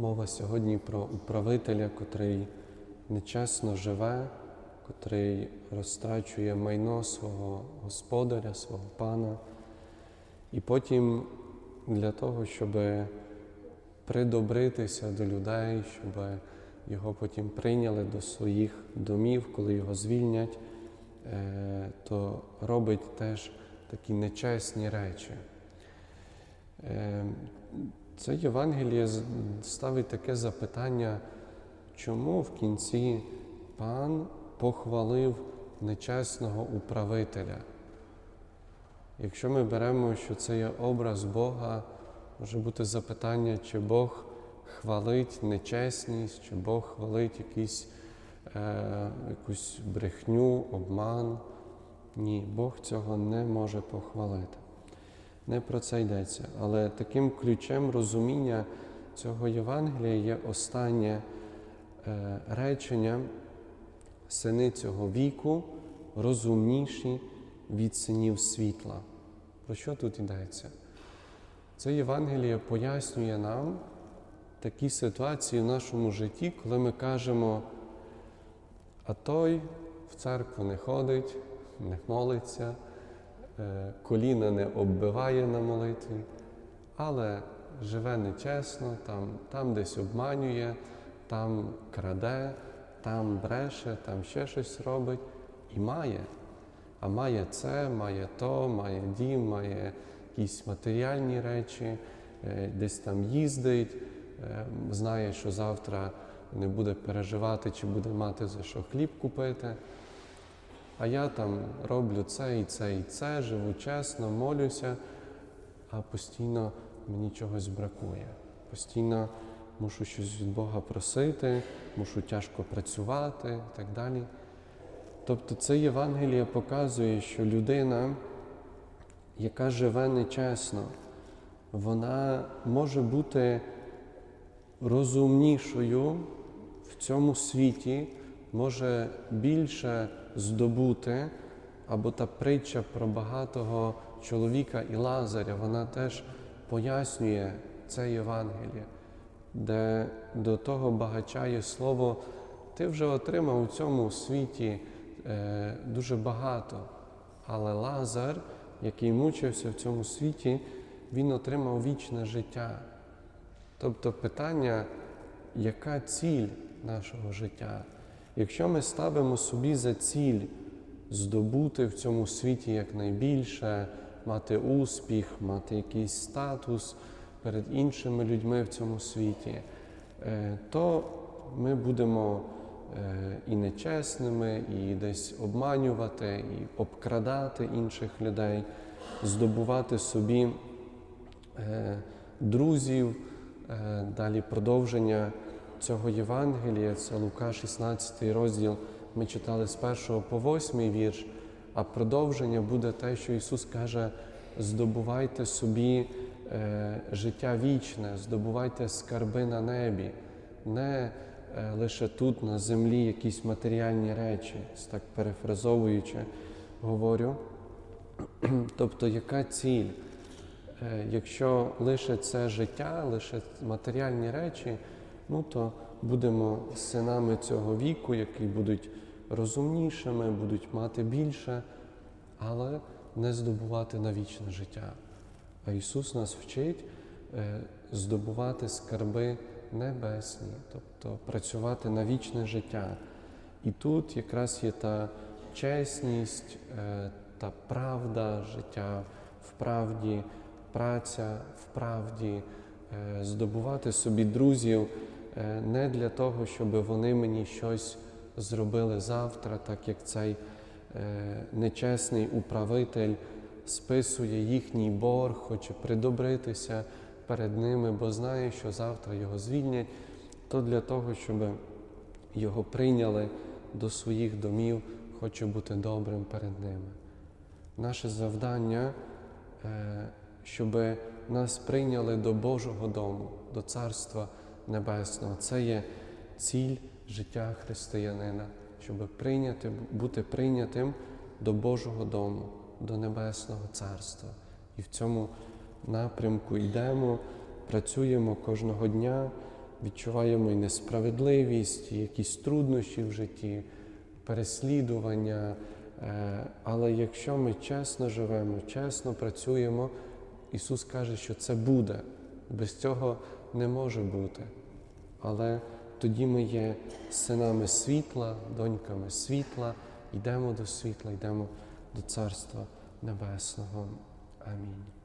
Мова сьогодні про управителя, котрий нечесно живе, котрий розтрачує майно свого господаря, свого пана. І потім для того, щоб придобритися до людей, щоб його потім прийняли до своїх домів, коли його звільнять, е, то робить теж такі нечесні речі. Це Євангеліє ставить таке запитання, чому в кінці пан похвалив нечесного управителя? Якщо ми беремо, що це є образ Бога, може бути запитання, чи Бог хвалить нечесність, чи Бог хвалить якісь, е, якусь брехню, обман. Ні, Бог цього не може похвалити. Не про це йдеться. Але таким ключем розуміння цього Євангелія є останнє е, речення сини цього віку розумніші від синів світла. Про що тут йдеться? Це Євангеліє пояснює нам такі ситуації в нашому житті, коли ми кажемо, а той в церкву не ходить, не молиться, коліна не оббиває на молитві, але живе нечесно, там, там десь обманює, там краде, там бреше, там ще щось робить і має. А має це, має то, має дім, має якісь матеріальні речі, е, десь там їздить, е, знає, що завтра не буде переживати, чи буде мати за що хліб купити. А я там роблю це і це і це, живу чесно, молюся, а постійно мені чогось бракує. Постійно мушу щось від Бога просити, мушу тяжко працювати і так далі. Тобто це Євангеліє показує, що людина, яка живе нечесно, вона може бути розумнішою в цьому світі, може більше здобути, або та притча про багатого чоловіка і Лазаря, вона теж пояснює це Євангеліє, де до того багача є слово, ти вже отримав у цьому світі е, дуже багато, але Лазар, який мучився в цьому світі, він отримав вічне життя. Тобто питання, яка ціль нашого життя? Якщо ми ставимо собі за ціль здобути в цьому світі якнайбільше, мати успіх, мати якийсь статус перед іншими людьми в цьому світі, е, то ми будемо е, і нечесними, і десь обманювати, і обкрадати інших людей, здобувати собі е, друзів. Далі продовження цього Євангелія, це Лука, 16 розділ. Ми читали з 1 по 8 вірш, а продовження буде те, що Ісус каже: здобувайте собі е, життя вічне, здобувайте скарби на небі, не е, лише тут, на землі, якісь матеріальні речі, так перефразовуючи, говорю. Тобто, яка ціль? Е, Якщо лише це життя, лише матеріальні речі, ну то будемо синами цього віку, які будуть розумнішими, будуть мати більше, але не здобувати на вічне життя. А Ісус нас вчить е, здобувати скарби небесні, тобто працювати на вічне життя. І тут якраз є та чесність, е, та правда життя в правді, праця в правді, е, здобувати собі друзів не для того, щоб вони мені щось зробили завтра, так як цей е, нечесний управитель списує їхній борг, хоче придобритися перед ними, бо знає, що завтра його звільнять, то для того, щоб його прийняли до своїх домів, хоче бути добрим перед ними. Наше завдання, е, щоб нас прийняли до Божого дому, до Царства Небесного. Це є ціль життя християнина, щоб прийняти, бути прийнятим до Божого дому, до Небесного Царства. І в цьому напрямку йдемо, працюємо кожного дня, відчуваємо і несправедливість, і якісь труднощі в житті, переслідування. Е, Але якщо ми чесно живемо, чесно працюємо, Ісус каже, що це буде. Без цього не може бути. Але тоді ми є синами світла, доньками світла, йдемо до світла, йдемо до Царства Небесного. Амінь.